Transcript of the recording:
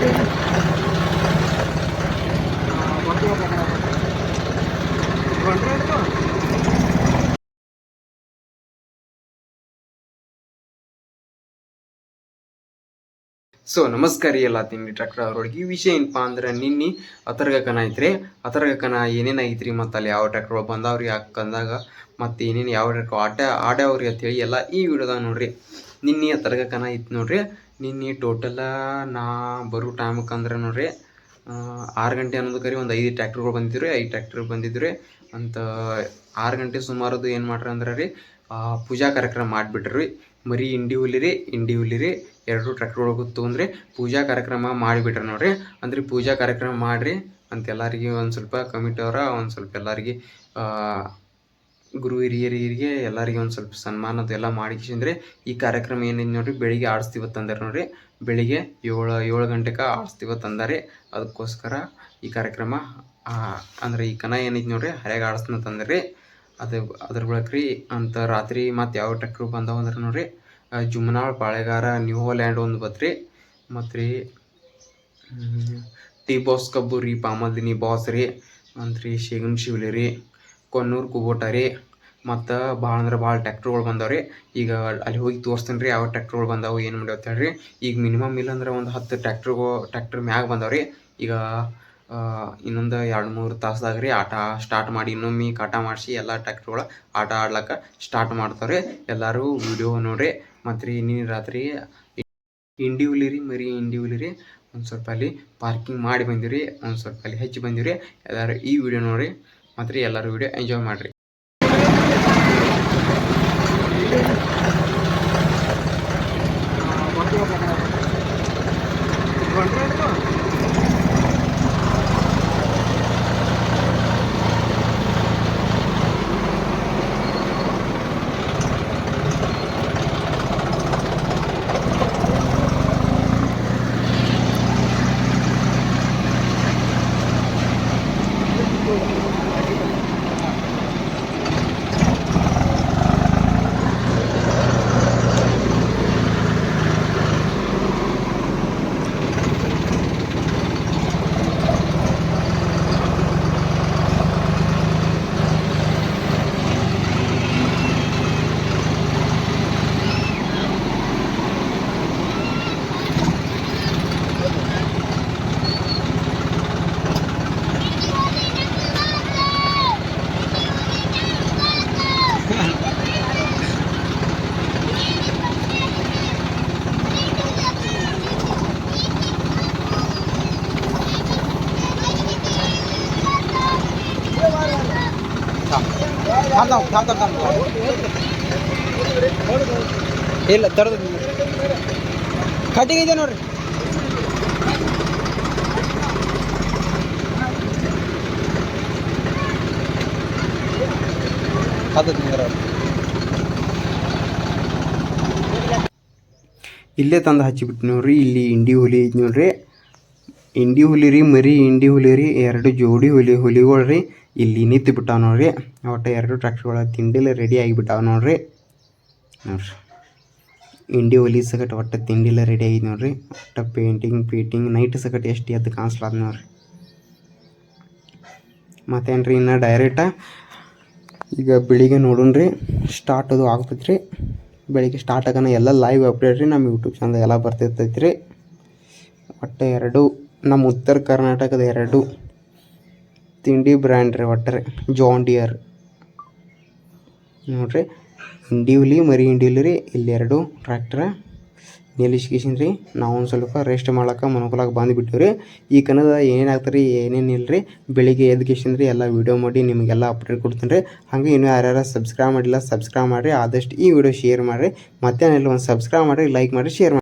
So ನಮಸ್ಕಾರ ಎಲ್ಲ ತಿಂಡಿ ಟ್ರ್ಯಾಕ್ಟರ್ ಈ ವಿಷಯ ಏನಪ್ಪಾ ಅಂದ್ರೆ ನಿನ್ನೆ ಅತರ್ಗಕನ ಐತ್ರಿ. ಅತರ್ಗಕನ ಏನೇನು ಐತ್ರಿ ಮತ್ತು ಅಲ್ಲಿ ಯಾವ ಟ್ರ್ಯಾಕ್ಟರ್ ಬಂದಾವ್ರಿ ಹಾಕಂದಾಗ ಮತ್ತೆ ಏನೇನು ಯಾವ ಟ್ರ್ಯಾಕ್ಟರ್ ಆಟ ಆಡ್ಯಾವ್ರಿ ಅಂತೇಳಿ ಎಲ್ಲ ಈ ವಿಡಿಯೋದಾಗ ನೋಡ್ರಿ. ನಿನ್ನೆ ಅತರ್ಗಕನ ಇತ್ತು ನೋಡ್ರಿ. ನಿನ್ನೆ ಟೋಟಲ ನಾ ಬರೋ ಟೈಮಕ್ಕೆ ಅಂದ್ರೆ ನೋಡ್ರಿ ಆರು ಗಂಟೆ ಅನ್ನೋದು ಕರಿ ಒಂದು ಐದು ಟ್ರ್ಯಾಕ್ಟರ್ಗಳು ಬಂದಿದ್ರು ಐದು ಟ್ರ್ಯಾಕ್ಟರ್ ಬಂದಿದ್ರು ಅಂತ ಆರು ಗಂಟೆ ಸುಮಾರದು ಏನು ಮಾಡ್ರಿ ಅಂದ್ರೆ ರೀ ಪೂಜಾ ಕಾರ್ಯಕ್ರಮ ಮಾಡಿಬಿಟ್ರಿ ಮರಿ ಇಂಡಿ ಹುಲಿರಿ ಇಂಡಿ ಹುಲಿರಿ ಎರಡು ಟ್ರ್ಯಾಕ್ಟರ್ ಒಳಗೆ ತೊಗೊಂಡ್ರಿ, ಪೂಜಾ ಕಾರ್ಯಕ್ರಮ ಮಾಡಿಬಿಟ್ರಿ ನೋಡ್ರಿ. ಅಂದ್ರೆ ಪೂಜಾ ಕಾರ್ಯಕ್ರಮ ಮಾಡ್ರಿ ಅಂತ ಎಲ್ಲರಿಗೆ ಒಂದು ಸ್ವಲ್ಪ ಕಮಿಟಿ ಅವ್ರ, ಒಂದು ಸ್ವಲ್ಪ ಎಲ್ಲರಿಗೆ ಗುರು ಹಿರಿಯರಿಗೆ ಎಲ್ಲರಿಗೆ ಒಂದು ಸ್ವಲ್ಪ ಸನ್ಮಾನದ ಎಲ್ಲ ಮಾಡಿಸಿಂದ್ರೆ ಈ ಕಾರ್ಯಕ್ರಮ ಏನಿದೆ ನೋಡ್ರಿ, ಬೆಳಿಗ್ಗೆ ಆಡಿಸ್ತಿವತ್ತು ತಂದಾರೆ ನೋಡ್ರಿ. ಬೆಳಿಗ್ಗೆ ಏಳು ಏಳು ಗಂಟೆಗೆ ಆಡಿಸ್ತೀವತ್ತು ತಂದಾರೆ. ಅದಕ್ಕೋಸ್ಕರ ಈ ಕಾರ್ಯಕ್ರಮ ಅಂದರೆ ಈ ಕನ ಏನೈತಿ ನೋಡ್ರಿ, ಹರ್ಯಾಗ ಆಡಿಸ್ನ ತಂದ್ರಿ. ಅದು, ಅದ್ರ ಬಳಕ್ರಿ ರೀ ಅಂತ ರಾತ್ರಿ ಮತ್ತು ಯಾವ ಟ್ರ್ಯಾಕ್ಟ್ರು ಬಂದಾವ ಅಂದ್ರೆ ನೋಡ್ರಿ ಜುಮ್ನಾಳ್ ಪಾಳೆಗಾರ, ನ್ಯೂ ಲ್ಯಾಂಡ್ ಒಂದು ಬತ್ರಿ. ಮತ್ತು ರೀ ಟಿ ಬಾಸ್ ಕಬ್ಬು ರೀ ಪಾಮದಿನಿ ಬಾಸ್ ರೀ ಅಂತ್ರಿ ಶೇಗನ್ ಶಿವ್ಲಿ ರೀ. ಕೊನ್ನೂರು ಕುಬೋಟ ರೀ. ಮತ್ತು ಭಾಳ ಅಂದ್ರೆ ಭಾಳ ಟ್ಯಾಕ್ಟ್ರುಗಳು ಬಂದಾವೆ ರೀ ಈಗ ಅಲ್ಲಿ ಹೋಗಿ ತೋರಿಸ್ತೀನಿ ರೀ ಯಾವ ಟ್ಯಾಕ್ಟ್ರುಗಳು ಬಂದಾವು, ಏನು ಮಾಡ್ಯಾವ ರೀ ಈಗ ಮಿನಿಮಮ್ ಇಲ್ಲಂದ್ರೆ ಒಂದು ಹತ್ತು ಟ್ಯಾಕ್ಟ್ರುಗಳು ಟ್ಯಾಕ್ಟ್ರ್ ಮ್ಯಾಗ ಬಂದಾವೆ ರೀ ಈಗ ಇನ್ನೊಂದು ಎರಡು ಮೂರು ತಾಸ್ದಾಗ ರೀ ಆಟ ಸ್ಟಾರ್ಟ್ ಮಾಡಿ, ಇನ್ನೊಮ್ಮೆ ಕಾಟ ಮಾಡಿಸಿ ಎಲ್ಲ ಟ್ಯಾಕ್ಟ್ರುಗಳು ಆಟ ಆಡ್ಲಕ್ಕ ಸ್ಟಾರ್ಟ್ ಮಾಡ್ತಾರೆ ಎಲ್ಲರೂ ವಿಡಿಯೋ ನೋಡ್ರಿ. ಮತ್ತು ರೀ ಇನ್ನಿನ ರಾತ್ರಿ ಇಂಡಿ ಹುಲಿರಿ ಮರಿ ಇಂಡಿ ಹುಲಿರಿ ಒಂದು ಸ್ವಲ್ಪ ಅಲ್ಲಿ ಪಾರ್ಕಿಂಗ್ ಮಾಡಿ ಬಂದಿರಿ ಒಂದು ಸ್ವಲ್ಪ ಅಲ್ಲಿ ಹೆಚ್ಚಿ ಬಂದಿರಿ ಎಲ್ಲರೂ ಈ ವಿಡಿಯೋ ನೋಡಿ ಮತ್ತು ಎಲ್ಲರೂ ವಿಡಿಯೋ ಎಂಜಾಯ್ ಮಾಡಿರಿ. ಇಲ್ಲ, ತರದ ಕಟ್ಟಿಗೆ ಇದೆ ನೋಡ್ರಿ. ಇಲ್ಲೇ ತಂದು ಹಚ್ಚಿಬಿಟ್ಟು ನೋಡ್ರಿ, ಇಲ್ಲಿ ಇಂಡಿ ಹುಲಿ ಐತಿ ನೋಡ್ರಿ. ಇಂಡಿ ಹುಲಿ ರೀ, ಮರಿ ಇಂಡಿ ಹುಲಿ ರೀ, ಎರಡು ಜೋಡಿ ಹುಲಿ ಹುಲಿಗಳು ರೀ. ಇಲ್ಲಿ ನಿಂತು ಬಿಟ್ಟಾವ ನೋಡ್ರಿ. ಒಟ್ಟು ಎರಡು ಟ್ರ್ಯಾಕ್ಟ್ರ್ಗಳ ತಿಂಡಿಲ್ಲ ರೆಡಿ ಆಗಿಬಿಟ್ಟಾವ ನೋಡ್ರಿ. ನೋಡ್ರಿ. ಇಂಡಿ ಒಲಿ ಸಗಟ್ ಒಟ್ಟು ತಿಂಡಿಲ್ಲ ರೆಡಿ ಆಗಿದೆ ನೋಡ್ರಿ. ಒಟ್ಟು ಪೇಂಟಿಂಗ್ ಪೇಂಟಿಂಗ್ ನೈಟ್ ಸಗಟ್ ಎಷ್ಟು ಎದ್ದು ಕಾಣಿಸ್ಲಾದ ನೋಡ್ರಿ. ರೀ ಇನ್ನು ಡೈರೆಕ್ಟ ಈಗ ಬೆಳಿಗ್ಗೆ ನೋಡೋಣ್ರಿ. ಸ್ಟಾರ್ಟ್ ಅದು ಆಗ್ತೈತೆ ರೀ ಬೆಳಿಗ್ಗೆ ಸ್ಟಾರ್ಟ್ ಆಗೋಣ ಎಲ್ಲ ಲೈವ್ ಅಪ್ಡೇಟ್ ರೀ ನಮ್ಮ ಯೂಟ್ಯೂಬ್ ಚಾನಲ್ ಎಲ್ಲ ಬರ್ತಿರ್ತೈತೆ ರೀ ಒಟ್ಟು ಎರಡು, ನಮ್ಮ ಉತ್ತರ ಕರ್ನಾಟಕದ ಎರಡು. ತಿಂಡಿ ಬ್ರ್ಯಾಂಡ್ ರೀ ಒಟ್ಟರೆ. ಜಾನ್ ಡಿಯರ್ ನೋಡ್ರಿ ಇಂಡಿ ಹುಲಿ, ಮರಿ ಇಂಡಿ ಹುಲಿ ರೀ, ಇಲ್ಲಿ ಎರಡು ಟ್ರ್ಯಾಕ್ಟರ್ ನಿಲ್ಲಿಸ್ಕೇಸಿನ್ ರೀ. ನಾವು ಒಂದು ಸ್ವಲ್ಪ ರೆಸ್ಟ್ ಮಾಡೋಕೆ ಮನ್ಕೊಳಕ್ಕೆ ಬಂದುಬಿಟ್ಟಿವಿ ರೀ. ಈ ಕನ್ನಡ ಏನೇನು ಆಗ್ತಾರೆ ರೀ, ಏನೇನು ಇಲ್ಲ ರೀ, ಬೆಳಿಗ್ಗೆ ಎದ್ಕೇಸಿನ್ ರೀ ಎಲ್ಲ ವೀಡಿಯೋ ಮಾಡಿ ನಿಮಗೆಲ್ಲ ಅಪ್ಡೇಟ್ ಕೊಡ್ತೀನಿ ರೀ ಹಾಗೆ ಇನ್ನೂ ಯಾರ್ಯಾರು ಸಬ್ಸ್ಕ್ರೈಬ್ ಮಾಡಿಲ್ಲ ಸಬ್ಸ್ಕ್ರೈಬ್ ಮಾಡಿರಿ. ಆದಷ್ಟು ಈ ವಿಡಿಯೋ ಶೇರ್ ಮಾಡಿರಿ. ಮತ್ತೇನಿಲ್ಲ ಒಂದು ಸಬ್ಸ್ಕ್ರೈಬ್ ಮಾಡಿರಿ ಲೈಕ್ ಮಾಡಿರಿ ಶೇರ್ ಮಾಡಿ